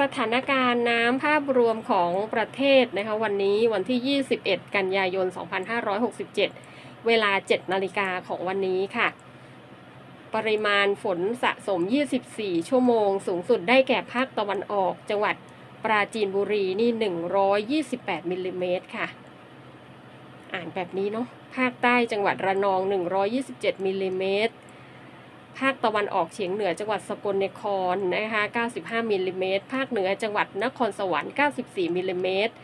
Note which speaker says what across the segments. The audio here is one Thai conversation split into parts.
Speaker 1: สถานการณ์น้ำภาพรวมของประเทศนะคะวันนี้วันที่ 21 กันยายน 2567 เวลา 7 นาฬิกาของวันนี้ค่ะ ปริมาณฝนสะสม 24 ชั่วโมง สูงสุดได้แก่ภาคตะวันออก จังหวัดปราจีนบุรีนี่ 128 มิลลิเมตรค่ะ อ่านแบบนี้เนาะภาคใต้จังหวัดระนอง 127 มิลลิเมตร ภาคตะวันออกเฉียงเหนือจังหวัดสกลนครนะคะ 95มิลลิเมตร ภาคเหนือจังหวัดนครสวรรค์ 94มิลลิเมตร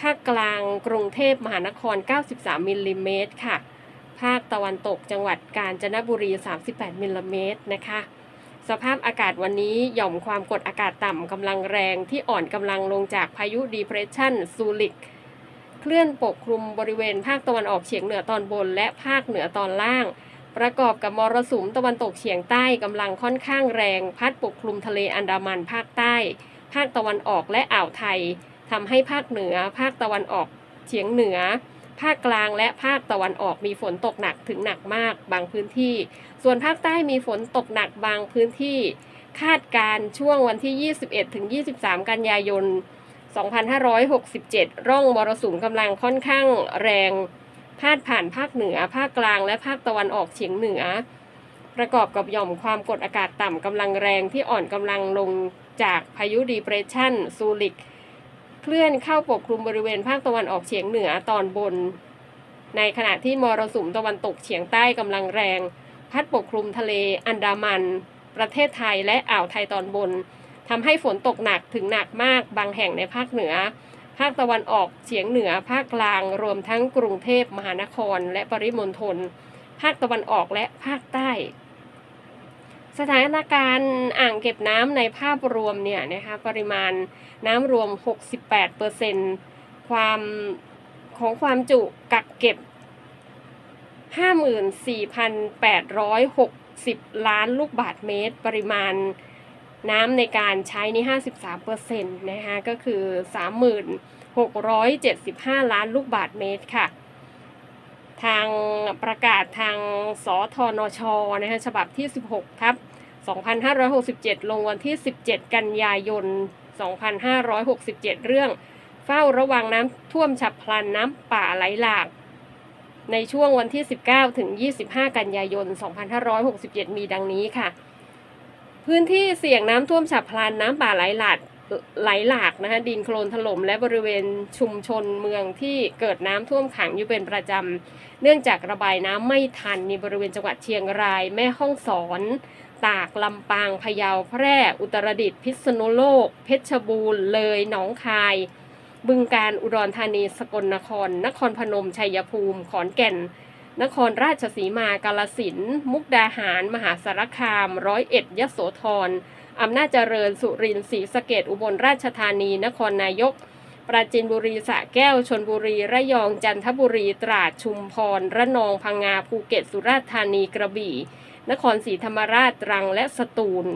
Speaker 1: ภาคกลางกรุงเทพมหานคร 93มิลลิเมตรค่ะ ภาคตะวันตกจังหวัดกาญจนบุรี 38มิลลิเมตรนะคะ สภาพอากาศวันนี้หย่อมความกดอากาศต่ำกำลังแรงที่อ่อนกำลังลงจากพายุดีเพรสชันซูริกเคลื่อนปกคลุมบริเวณภาคตะวันออกเฉียงเหนือตอนบน และภาคเหนือตอนล่าง ประกอบกับมรสุมตะวันตกเฉียงใต้กำลังค่อนข้างแรง พัดปกคลุมทะเลอันดามันภาคใต้ ภาคตะวันออกและอ่าวไทยทำให้ภาคเหนือ ภาคตะวันออกเฉียงเหนือ ภาคกลางและภาคตะวันออกมีฝนตกหนักถึงหนักมากบางพื้นที่ ส่วนภาคใต้มีฝนตกหนักบางพื้นที่ คาดการณ์ช่วงวันที่ 21ถึง23 กันยายน 2567 ร่องมรสุมกำลังค่อนข้างแรง พาดผ่านภาคเหนือ ภาคกลางและภาคตะวันออกเฉียงเหนือ ประกอบกับหย่อมความกดอากาศต่ำกำลังแรงที่อ่อนกำลังลงจากพายุดีเพรสชันซูริก เคลื่อนเข้าปกคลุมบริเวณภาคตะวันออกเฉียงเหนือตอนบน ในขณะที่มรสุมตะวันตกเฉียงใต้กำลังแรง พัดปกคลุมทะเลอันดามัน ประเทศไทยและอ่าวไทยตอนบนทำให้ฝนตกหนักถึงหนักมากบางแห่งในภาคเหนือ ภาคตะวันออกเฉียงเหนือ ภาคกลางรวมทั้งกรุงเทพมหานคร และปริมณฑล ภาคตะวันออกและภาคใต้ สถานการณ์อ่างเก็บน้ำในภาพรวมเนี่ยนะคะปริมาณน้ำรวม 68%ความของความจุกักเก็บ 54,860 ล้านลูกบาทเมตร ปริมาณ น้ำในการใช้นี่53%นะคะก็คือ 3675 ล้านลูกบาทเมตรค่ะ ทางประกาศทางสทนชนะคะฉบับที่ 16 ทับ 2567 ลงวันที่ 17 กันยายน 2567 เรื่องเฝ้าระวังน้ำท่วมฉับพลันน้ำป่าไหลหลาก ในช่วงวันที่ 19 ถึง 25 กันยายน 2567 มีดังนี้ค่ะ พื้นที่เสี่ยงน้ำท่วมฉับพลันน้ำป่าไหลหลากไหลหลากนะคะดินโคลนถล่มและบริเวณชุมชนเมืองที่เกิดน้ำท่วมขังอยู่เป็นประจำเนื่องจากระบายน้ำไม่ทันในบริเวณจังหวัดเชียงราย แม่ฮ่องสอน ตากลำปางพะเยาแพร่ อุตรดิตถ์พิษณุโลก เพชรบูรณ์เลยหนองคาย บึงการอุดรธานีสกลนคร นครพนมชัยภูมิ ขอนแก่น นครราชสีมากาลสิน มุกดาหาร มหาสารคาม ร้อยเอ็ดยโสธรอำนาจเจริญสุรินทร์ศรีสะเกดอุบลราชธานี นครนายก ปราจีนบุรีสระแก้วชนบุรี ระยองจันทบุรีตราดชุมพร ระนองพังงาภูเก็ตสุราษฎร์ธานีกระบี่ นครศรีธรรมราชตรังและสตูล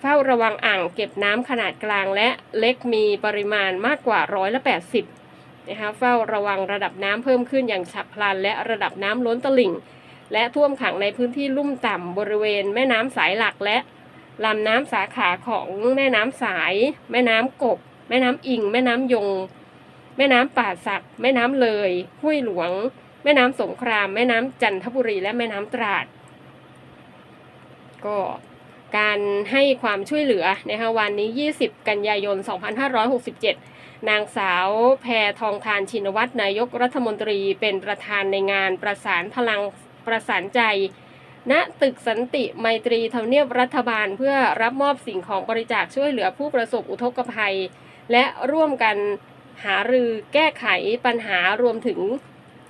Speaker 1: เฝ้าระวังอ่างเก็บน้ำขนาดกลางและเล็กมีปริมาณมากกว่าร้อยละ80 นะคะเฝ้าระวังระดับน้ำเพิ่มขึ้นอย่างฉับพลัน และระดับน้ำล้นตลิ่ง และท่วมขังในพื้นที่ลุ่มต่ำบริเวณแม่น้ำสายหลักและลำน้ำสาขาของแม่น้ำสาย แม่น้ำกบ แม่น้ำอิง แม่น้ำยง แม่น้ำป่าสัก แม่น้ำเลยห้วยหลวง แม่น้ำสงคราม แม่น้ำจันทบุรีและแม่น้ำตราด ก็ การให้ความช่วยเหลือนะคะวันนี้ 20 กันยายน 2567 นางสาวแพทองทานชินวัตรนายกรัฐมนตรีเป็นประธานในงานประสานพลังประสานใจ ณตึกสันติไมตรีทำเนียบรัฐบาลเพื่อรับมอบสิ่งของบริจาคช่วยเหลือผู้ประสบอุทกภัย และร่วมกันหารือแก้ไขปัญหารวมถึง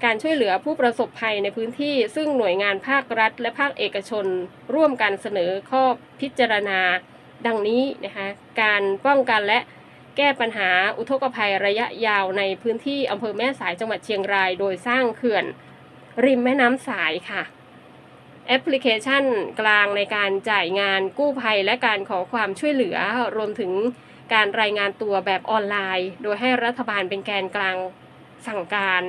Speaker 1: การช่วยเหลือผู้ประสบภัยในพื้นที่ ซึ่งหน่วยงานภาครัฐ และภาคเอกชน ร่วมกันเสนอข้อพิจารณา ดังนี้นะคะการป้องกันและแก้ปัญหาอุทกภัยระยะยาวในพื้นที่อำเภอแม่สายจังหวัดเชียงราย โดยสร้างเขื่อน ริมแม่น้ำสายค่ะแอปพลิเคชันกลางในการจ่ายงานกู้ภัยและการขอความช่วยเหลือรวมถึงการรายงานตัวแบบออนไลน์ โดยให้รัฐบาลเป็นแกนกลางสั่งการ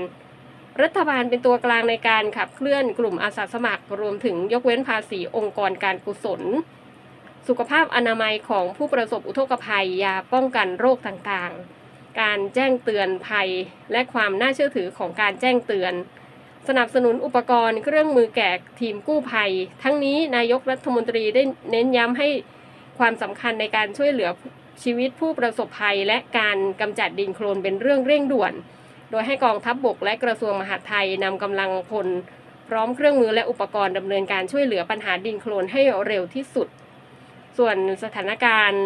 Speaker 1: รัฐบาลเป็นตัวกลางในการขับเคลื่อนกลุ่มอาสาสมัคร รวมถึงยกเว้นภาษีองค์กรการกุศล สุขภาพอนามัยของผู้ประสบอุทกภัยยาป้องกันโรคต่างๆ การแจ้งเตือนภัย และความน่าเชื่อถือของการแจ้งเตือน สนับสนุนอุปกรณ์เครื่องมือแก่ทีมกู้ภัย ทั้งนี้นายกรัฐมนตรีได้เน้นย้ำให้ความสำคัญในการช่วยเหลือชีวิตผู้ประสบภัย และการกำจัดดินโคลนเป็นเรื่องเร่งด่วน โดยให้กองทัพบบกและกระทรวงมหาดไทยนำกำลังพล พร้อมเครื่องมือและอุปกรณ์ดำเนินการช่วยเหลือปัญหาดินโคลนให้เร็วที่สุด ส่วนสถานการณ์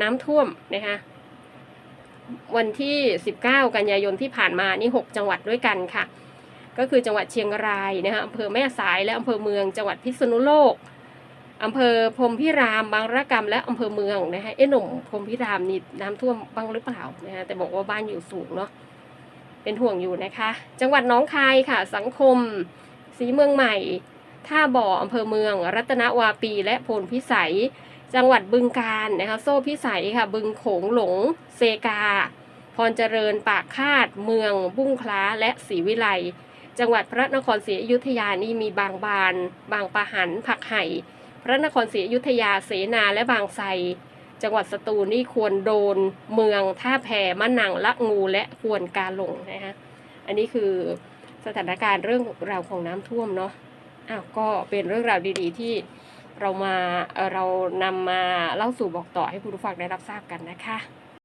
Speaker 1: น้ำท่วมนะคะวันที่ 19 กันยายนที่ผ่านมานี่ 6 จังหวัดด้วยกันค่ะ ก็คือจังหวัดเชียงรายนะคะอำเภอแม่สายและอำเภอเมืองจังหวัดพิษณุโลกอำเภอพรมพิรามบางระกรรมและอำเภอเมืองนะคะเอ้หนุ่มพรมพิรามนี่น้ำท่วมบ้างหรือเปล่านะคะแต่บอกว่าบ้านอยู่สูงเนาะ เป็นห่วงอยู่นะคะ จังหวัดน้องคายค่ะ สังคม สีเมืองใหม่ ท่าบ่ออำเภอเมือง รัตนวาปี และโพนพิสัย จังหวัดบึงกาฬนะคะ โซ่พิสัยค่ะ บึงโขงหลง เซกา พรเจริญ ปากคาด เมือง บุ้งคล้า และศรีวิไล จังหวัดพระนครศรีอยุธยานี่มีบางบาน บางปะหัน ผักไห่ พระนครศรีอยุธยา เสนา และบางไทร จังหวัดสตูลนี่ควรโดนเมืองท่าแพมะนังละงูและควรกาหลงนะคะอันนี้คือสถานการณ์เรื่องราวของน้ำท่วมเนาะอ้าวก็เป็นเรื่องราวดีๆ ที่เรามาเอ่อเรานำมาเล่าสู่บอกต่อให้คุณผู้ฟังได้รับทราบกันนะคะ